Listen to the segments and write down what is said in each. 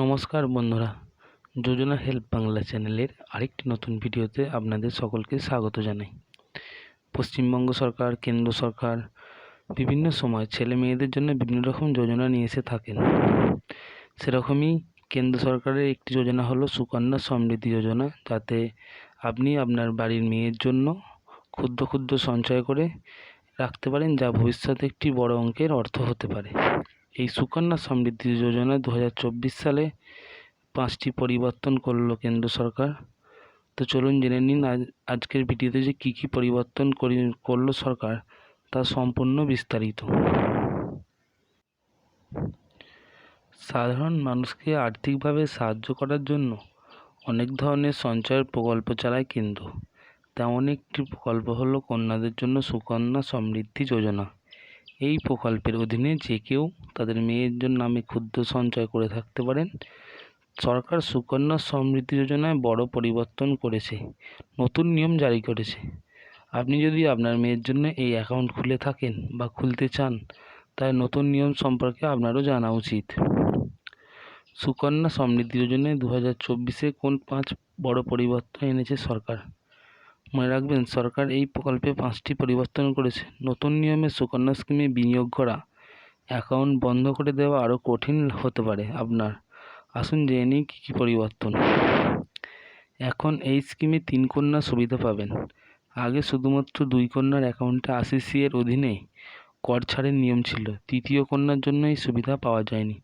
নমস্কার বন্ধুরা, যোজনা হেল্প বাংলা চ্যানেলের আরেকটি নতুন ভিডিওতে আপনাদের সকলকে স্বাগত জানাই। পশ্চিমবঙ্গ সরকার, কেন্দ্র সরকার, বিভিন্ন সময় ছেলে মেয়েদের জন্য বিভিন্ন রকম যোজনা নিয়ে এসে থাকেন। সেরকমই কেন্দ্র সরকারের একটি যোজনা হলো সুকন্যা সমৃদ্ধি যোজনা। যাতে আপনি আপনার বাড়ির মেয়ের জন্য ক্ষুদ্র ক্ষুদ্র সঞ্চয় করে রাখতে পারেন, যা ভবিষ্যতে একটি বড় অঙ্কের অর্থ হতে পারে। এই সুকন্যা সমৃদ্ধি যোজনা দু হাজার চব্বিশ সালে পাঁচটি পরিবর্তন করল কেন্দ্র সরকার। তো চলুন জেনে নিন আজ, আজকের ভিডিওতে যে কী কী পরিবর্তন করি, করল সরকার তা সম্পূর্ণ বিস্তারিত। সাধারণ মানুষকে আর্থিকভাবে সাহায্য করার জন্য অনেক ধরনের সঞ্চয়ের প্রকল্প চালায় কেন্দ্র। তেমন একটি প্রকল্প হলো কন্যাদের জন্য সুকন্যা সমৃদ্ধি যোজনা। এই প্রকল্পের অধীনে যে কেউ তাদের মেয়ের জন্য নামে ক্ষুদ্র সঞ্চয় করে থাকতে পারেন। সরকার সুকন্যা সমৃদ্ধি যোজনায় বড় পরিবর্তন করেছে, নতুন নিয়ম জারি করেছে। আপনি যদি আপনার মেয়ের জন্য এই অ্যাকাউন্ট খুলে থাকেন বা খুলতে চান তাই নতুন নিয়ম সম্পর্কে আপনারও জানা উচিত। সুকন্যা সমৃদ্ধি যোজনায় দু হাজার চব্বিশে কোন পাঁচ বড় পরিবর্তন এনেছে সরকার? মনে রাখবেন, সরকার এই প্রকল্পে পাঁচটি পরিবর্তন করেছে। নতুন নিয়মে সুকন্যা স্কিমে বিনিয়োগ করা, অ্যাকাউন্ট বন্ধ করে দেওয়া আরও কঠিন হতে পারে আপনার। আসুন জেনে নিই কী কী পরিবর্তন। এখন এই স্কিমে তিন কন্যা সুবিধা পাবেন। আগে শুধুমাত্র দুই কন্যার অ্যাকাউন্টে আশি সি এর অধীনে কর ছাড়ের নিয়ম ছিল। তৃতীয় কন্যার জন্য এই সুবিধা পাওয়া যায়নি।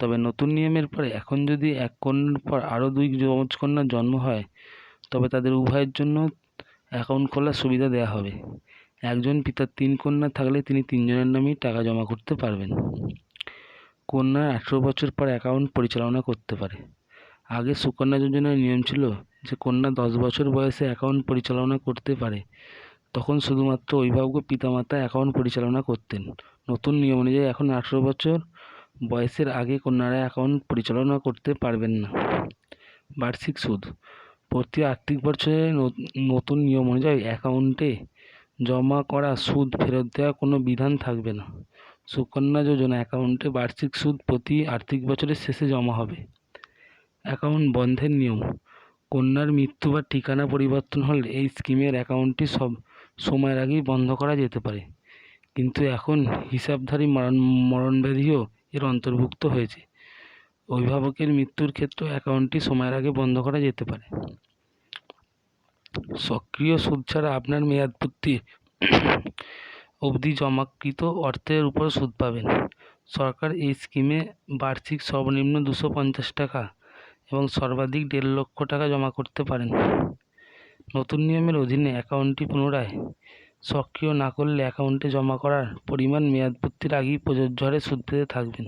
তবে নতুন নিয়মের পরে এখন যদি এক কন্যার পর আরও দুই যমজ কন্যার জন্ম হয়, তবে তাদের উভয়ের জন্য অ্যাকাউন্ট খোলার সুবিধা দেওয়া হবে। একজন পিতার তিন কন্যা থাকলে তিনি তিনজনের নামেই টাকা জমা করতে পারবেন। কন্যা আঠেরো বছর পর অ্যাকাউন্ট পরিচালনা করতে পারে। আগে সুকন্যা যোজনার নিয়ম ছিল যে কন্যা দশ বছর বয়সে অ্যাকাউন্ট পরিচালনা করতে পারে। তখন শুধুমাত্র অভিভাবক পিতামাতা অ্যাকাউন্ট পরিচালনা করতেন। নতুন নিয়ম অনুযায়ী এখন আঠেরো বছর বয়সের আগে কন্যারা অ্যাকাউন্ট পরিচালনা করতে পারবেন না। বার্ষিক সুদ। প্রতি আর্থিক বছরে নতুন নিয়ম অনুযায়ী অ্যাকাউন্টে জমা করা সুদ ফেরত দেওয়ার কোনো বিধান থাকবে না। সুকন্যা যোজনা অ্যাকাউন্টে বার্ষিক সুদ প্রতি আর্থিক বছরের শেষে জমা হবে। অ্যাকাউন্ট বন্ধের নিয়ম। কন্যার মৃত্যু বা ঠিকানা পরিবর্তন হলে এই স্কিমের অ্যাকাউন্টটি সব সময়ের আগেই বন্ধ করা যেতে পারে। কিন্তু এখন হিসাবধারী মরণ, মরণব্যাধিও এর অন্তর্ভুক্ত হয়েছে। অভিভাবকের মৃত্যুর ক্ষেত্রে অ্যাকাউন্টটি সময়ের আগে বন্ধ করা যেতে পারে। সক্রিয় সুদ ছাড়া আপনার মেয়াদপূর্তি অবধি জমাকৃত অর্থের উপর সুদ পাবেন। সরকার এই স্কিমে বার্ষিক সর্বনিম্ন দুশো পঞ্চাশ টাকা এবং সর্বাধিক দেড় লক্ষ টাকা জমা করতে পারেন। নতুন নিয়মের অধীনে অ্যাকাউন্টটি পুনরায় সক্রিয় না করলে অ্যাকাউন্টে জমা করার পরিমাণ মেয়াদপূর্তির আগেই প্রযোজ্য হারে সুদ পেতে থাকবেন।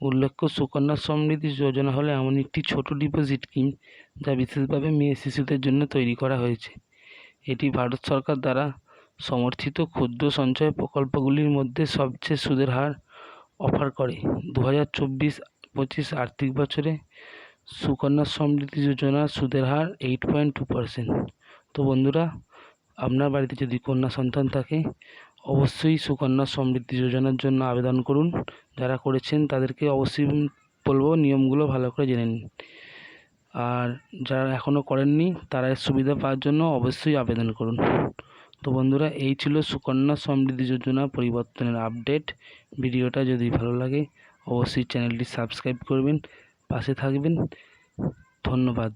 উল্লেখ্য, সুকন্যা সমৃদ্ধি যোজনা হলো এমন একটি ছোট ডিপোজিট স্কিম যা বিশেষভাবে মেয়ে শিশুদের জন্য তৈরি করা হয়েছে। এটি ভারত সরকার দ্বারা সমর্থিত ক্ষুদ্র সঞ্চয় প্রকল্পগুলির মধ্যে সবচেয়ে সুদের হার অফার করে। দু হাজার চব্বিশ পঁচিশ আর্থিক বছরে সুকন্যা সমৃদ্ধি যোজনার সুদের হার এইট পয়েন্ট টু পার্সেন্ট তো বন্ধুরা, আপনার বাড়িতে যদি কন্যা সন্তান থাকে অবশ্যই সুকন্যা সমৃদ্ধি যোজনার জন্য আবেদন করুন। যারা করেছেন তাদেরকে অবশ্যই বলব নিয়মগুলো ভালো করে জেনে নিন। আর যারা এখনও করেননি তারা এর সুবিধা পাওয়ার জন্য অবশ্যই আবেদন করুন। তো বন্ধুরা, এই ছিল সুকন্যা সমৃদ্ধি যোজনা পরিবর্তনের আপডেট। ভিডিওটা যদি ভালো লাগে অবশ্যই চ্যানেলটি সাবস্ক্রাইব করবেন, পাশে থাকবেন। ধন্যবাদ।